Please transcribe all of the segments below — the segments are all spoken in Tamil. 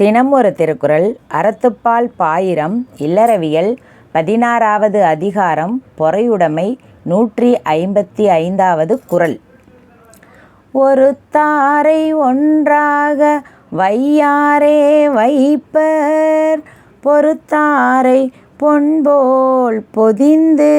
தினம் ஒரு திருக்குறள் அறத்துப்பால் பாயிரம் இல்லறவியல் பதினாறாவது அதிகாரம் பொறையுடைமை நூற்றி ஐம்பத்தி ஐந்தாவது குறள். ஒருத்தாரை ஒன்றாக வையாரே வைப்பர் பொறுத்தாரை பொன்போல் பொதிந்து.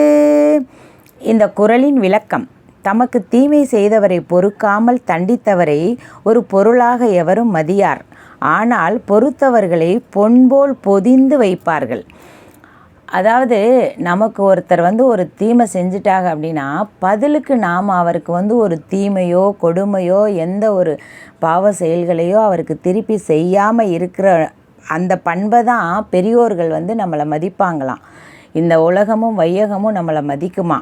இந்த குறளின் விளக்கம் தமக்கு தீமை செய்தவரை பொறுக்காமல் தண்டித்தவரை ஒரு பொருளாக எவரும் மதியார். ஆனால் பொறுத்தவர்களை பொன்போல் பொதிந்து வைப்பார்கள். அதாவது நமக்கு ஒருத்தர் வந்து ஒரு தீமை செஞ்சிட்டாங்க அப்படின்னா பதிலுக்கு நாம் அவருக்கு வந்து ஒரு தீமையோ கொடுமையோ எந்த ஒரு பாவ செயல்களையோ அவருக்கு திருப்பி செய்யாமல் இருக்கிற அந்த பண்பை தான் பெரியோர்கள் வந்து நம்மளை மதிப்பாங்களாம். இந்த உலகமும் வையகமும் நம்மளை மதிக்குமா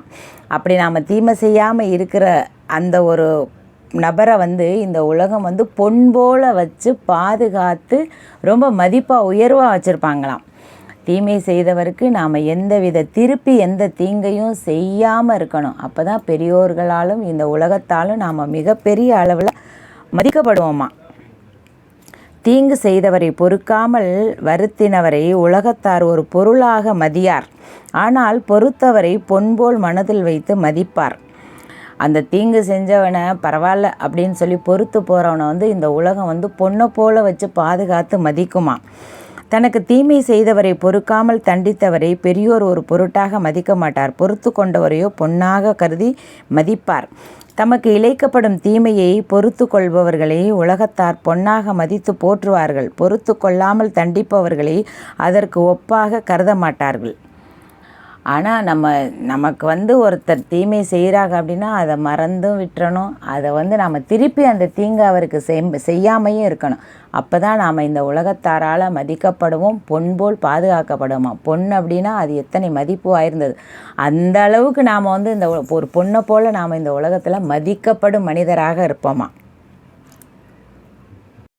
அப்படி நாம் தீமை செய்யாமல் இருக்கிற அந்த ஒரு நபரை வந்து இந்த உலகம் வந்து பொன் போல வச்சு பாதுகாத்து ரொம்ப மதிப்பாக உயர்வாக வச்சுருப்பாங்களாம். தீமை செய்தவருக்கு நாம் எந்தவித திருப்பி எந்த தீங்கையும் செய்யாமல் இருக்கணும். அப்போ தான் பெரியோர்களாலும் இந்த உலகத்தாலும் நாம் மிகப்பெரிய அளவில் மதிக்கப்படுவோமா. தீங்கு செய்தவரை பொறுக்காமல் வருத்தினவரை உலகத்தார் ஒரு பொருளாக மதியார். ஆனால் பொறுத்தவரை பொன்போல் மனதில் வைத்து மதிப்பார். அந்த தீங்கு செஞ்சவனை பரவாயில்ல அப்படின்னு சொல்லி பொறுத்து போகிறவனை வந்து இந்த உலகம் வந்து பொண்ணை போல வச்சு பாதுகாத்து மதிக்குமா? தனக்கு தீமை செய்தவரை பொறுக்காமல் தண்டித்தவரை பெரியோர் ஒரு பொருட்டாக மதிக்க மாட்டார். பொறுத்து கொண்டவரையோ பொன்னாக கருதி மதிப்பார். தமக்கு இழைக்கப்படும் தீமையை பொறுத்து கொள்பவர்களை உலகத்தார் பொன்னாக மதித்து போற்றுவார்கள். பொறுத்து கொள்ளாமல் தண்டிப்பவர்களை அதற்கு ஒப்பாக கருத மாட்டார்கள். ஆனால் நம்ம நமக்கு வந்து ஒருத்தர் தீமை செய்கிறாங்க அப்படின்னா அதை மறந்தும் விட்டுறணும். அதை வந்து நம்ம திருப்பி அந்த தீங்கு அவருக்கு செய்யாமையும் இருக்கணும். அப்போ தான் நாம் இந்த உலகத்தாரால் மதிக்கப்படுவோம் பொன் போல் பாதுகாக்கப்படுவோமா? பொன் அப்படின்னா அது எத்தனை மதிப்பு ஆயிருந்தது அந்த அளவுக்கு நாம் வந்து இந்த ஒரு பொண்ணை போல் நாம் இந்த உலகத்தில் மதிக்கப்படும் மனிதராக இருப்போமா?